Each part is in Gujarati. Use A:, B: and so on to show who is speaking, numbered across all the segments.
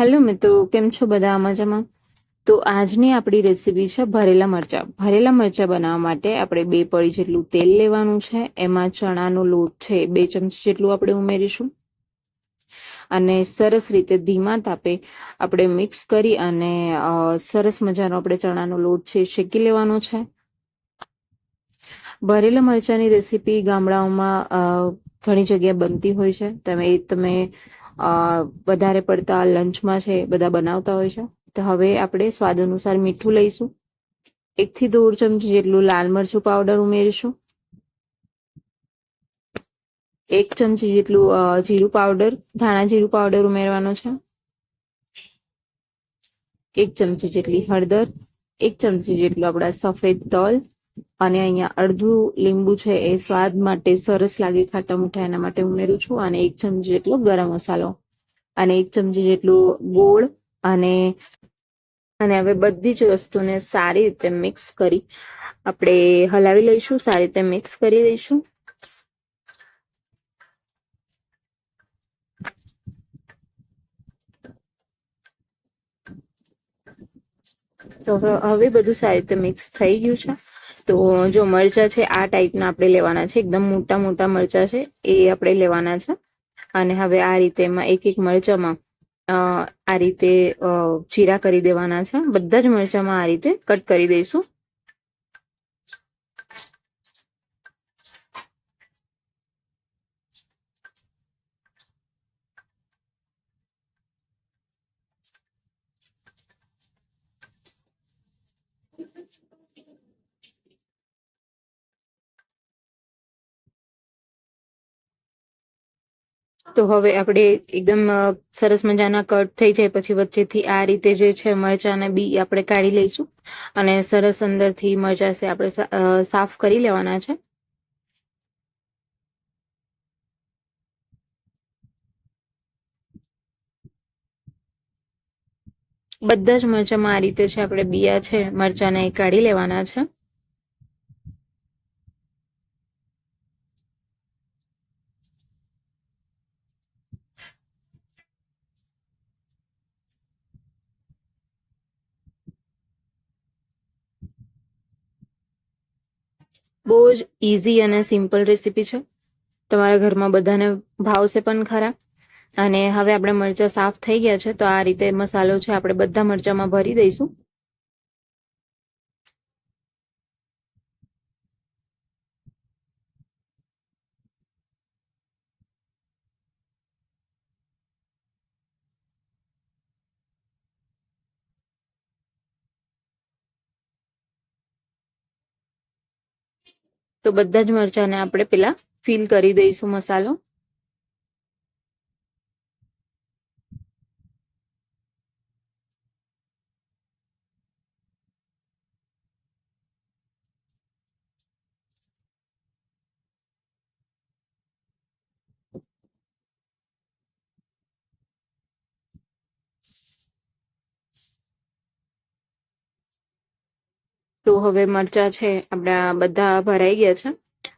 A: હેલો મિત્રો, કેમ છો બધા મજામાં? તો આજની આપણી રેસીપી છે ભરેલા મરચાં. ભરેલા મરચાં બનાવવા માટે આપણે બે પડી જેટલું તેલ લેવાનું છે, એમાં ચણાનો લોટ છે બે ચમચી જેટલું આપણે ઉમેરીશું. અને સરસ રીતે ધીમા તાપે આપણે મિક્સ કરી અને સરસ મજાનો આપણે ચણાનો લોટ છે શેકી લેવાનો છે. ભરેલા મરચાંની રેસીપી ગામડાઓમાં ઘણી જગ્યાએ બનતી હોય છે. તમે તમે વધારે પડતા લંચમાં છે, બધા બનાવતા હોય છે. તો હવે આપણે સ્વાદ અનુસાર મીઠું લઈશું. એકથી દોઢ ચમચી જેટલું લાલ મરચું પાવડર ઉમેરીશું. એક ચમચી જેટલું જીરું પાવડર ધાણા જીરું પાવડર ઉમેરવાનો છે. એક ચમચી જેટલી હળદર, એક ચમચી જેટલું આપણા સફેદ તલ અને અહીંયા અડધું લીંબુ છે એ સ્વાદ માટે સરસ લાગે ખાટા મીઠા, એના માટે ઉમેરું છું. અને એક ચમચી જેટલો ગરમ મસાલો. અને એક ચમચી જેટલું ગોળ અને અને હવે બધી જ વસ્તુને સારી રીતે મિક્સ કરી આપણે હલાવી લઈશું, સારી રીતે મિક્સ કરી દઈશું તો હવે બધું સારી રીતે મિક્સ થઈ ગયું છે. તો જો મરચા છે, આ ટાઈપના આપણે લેવાના છે. એકદમ મોટા મોટા મરચા છે, એ આપણે લેવાના છે. અને હવે આ રીતે એમાં એક એક મરચામાં આ રીતે ચીરા કરી દેવાના છે. બધા જ મરચામાં આ રીતે કટ કરી દઈશું. તો હવે આપણે એકદમ સરસ મજાના કટ થઈ જાય પછી વચ્ચેથી આ રીતે જે છે મરચાંને બી આપણે કાઢી લઈશું. અને સરસ અંદરથી મરચાં છે આપણે સાફ કરી લેવાના છે. બધા જ મરચાંમાં આ રીતે છે આપણે બિયા છે, મરચાંને કાઢી લેવાના છે. બહુ જ ઇઝી અને સિમ્પલ રેસીપી છે. તમારા ઘરમાં બધાને ભાવશે પણ ખરા. અને હવે આપણે મરચાં સાફ થઈ ગયા છે, તો આ રીતે મસાલો છે આપણે બધા મરચાંમાં ભરી દઈશું. તો બધા જ મરચાંને આપણે પેલા ફિલ કરી દઈશું મસાલો. તો હવે મરચા છે આપણા બધા ભરાઈ ગયા છે.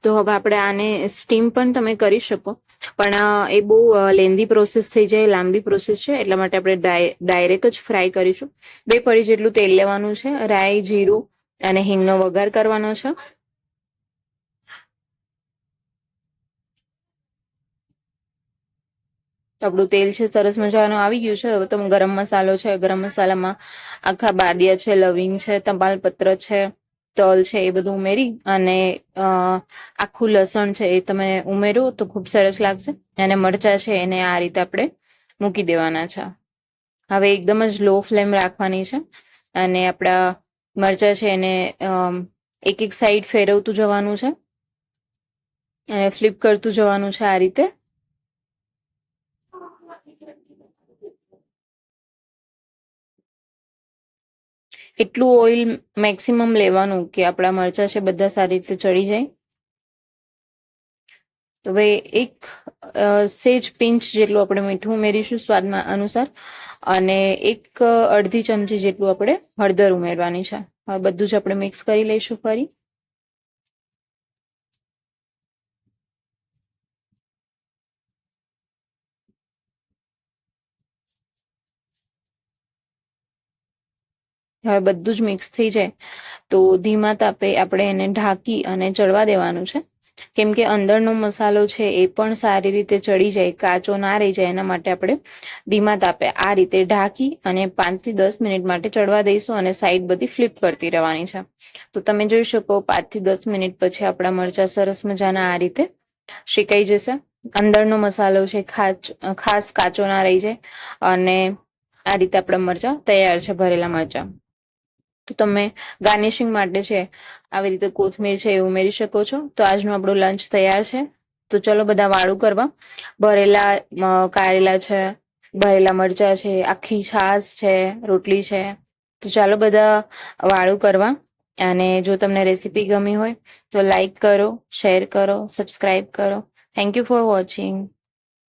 A: તો હવે આપણે આને સ્ટીમ પણ તમે કરી શકો. પણ એ બહુ લેન્ધી પ્રોસેસ થઈ જાય, લાંબી પ્રોસેસ છે, એટલા માટે આપણે ડાયરેક્ટ જ ફ્રાય કરીશું. બે પડી જેટલું તેલ લેવાનું છે, રાઈ, જીરું અને હિંગનો વઘાર કરવાનો છે. આપણું તેલ છે, સરસ મજાનું આવી ગયું છે. હવે તમે ગરમ મસાલો છે, ગરમ મસાલામાં આખા બાદિયા છે, લવિંગ છે, તમાલપત્ર છે, તલ છે, એ બધું ઉમેરી અને આખું લસણ છે એ તમે ઉમેરો તો ખૂબ સરસ લાગશે. અને મરચા છે એને આ રીતે આપણે મૂકી દેવાના છે. હવે એકદમ જ લો ફ્લેમ રાખવાની છે. અને આપણા મરચા છે એને એક એક સાઈડ ફેરવતું જવાનું છે. અને ફ્લિપ કરતું જવાનું છે આ રીતે. એટલું ઓઇલ મેક્સિમમ લેવાનું કે આપણા મરચા છે બધા સારી રીતે ચડી જાય? હવે એક સેજ પિંચ જેટલું આપણે મીઠું ઉમેરીશું સ્વાદમાં અનુસાર અને એક અડધી ચમચી જેટલું આપણે હળદર ઉમેરવાની છે. હવે બધું જ આપણે મિક્સ કરી લઈશું ફરી. હવે બધું જ મિક્સ થઈ જાય. તો ધીમા તાપે આપણે એને ઢાંકી અને ચડવા દેવાનું છે. કેમ કે અંદરનો મસાલો છે એ પણ સારી રીતે ચડી જાય, કાચો ના રહી જાય, એના માટે આપણે ધીમા તાપે આ રીતે ઢાંકી અને પાંચથી દસ મિનિટ માટે ચડવા દઈશું અને સાઈડ બધી ફ્લિપ કરતી રહેવાની છે. તો તમે જોઈ શકો પાંચથી દસ મિનિટ પછી આપણા મરચા સરસ મજાના આ રીતે શેકાઈ જશે. અંદરનો મસાલો છે ખાસ કાચો ના રહી જાય અને આ રીતે આપણા મરચા તૈયાર છે ભરેલા મરચા. તો તમે ગાર્નિશિંગ માટે છે, આવી રીતે કોથમીર છે એ ઉમેરી શકો છો. તો આજનો આપણો લંચ તૈયાર છે. તો ચલો બધા વાળું કરવા. ભરેલા કારેલા છે, ભરેલા મરચા છે, આખી છાશ છે, રોટલી છે. તો ચાલો બધા વાળું કરવા. અને જો તમને રેસીપી ગમી હોય તો લાઈક કરો, શેર કરો, સબસ્ક્રાઈબ કરો. Thank you for watching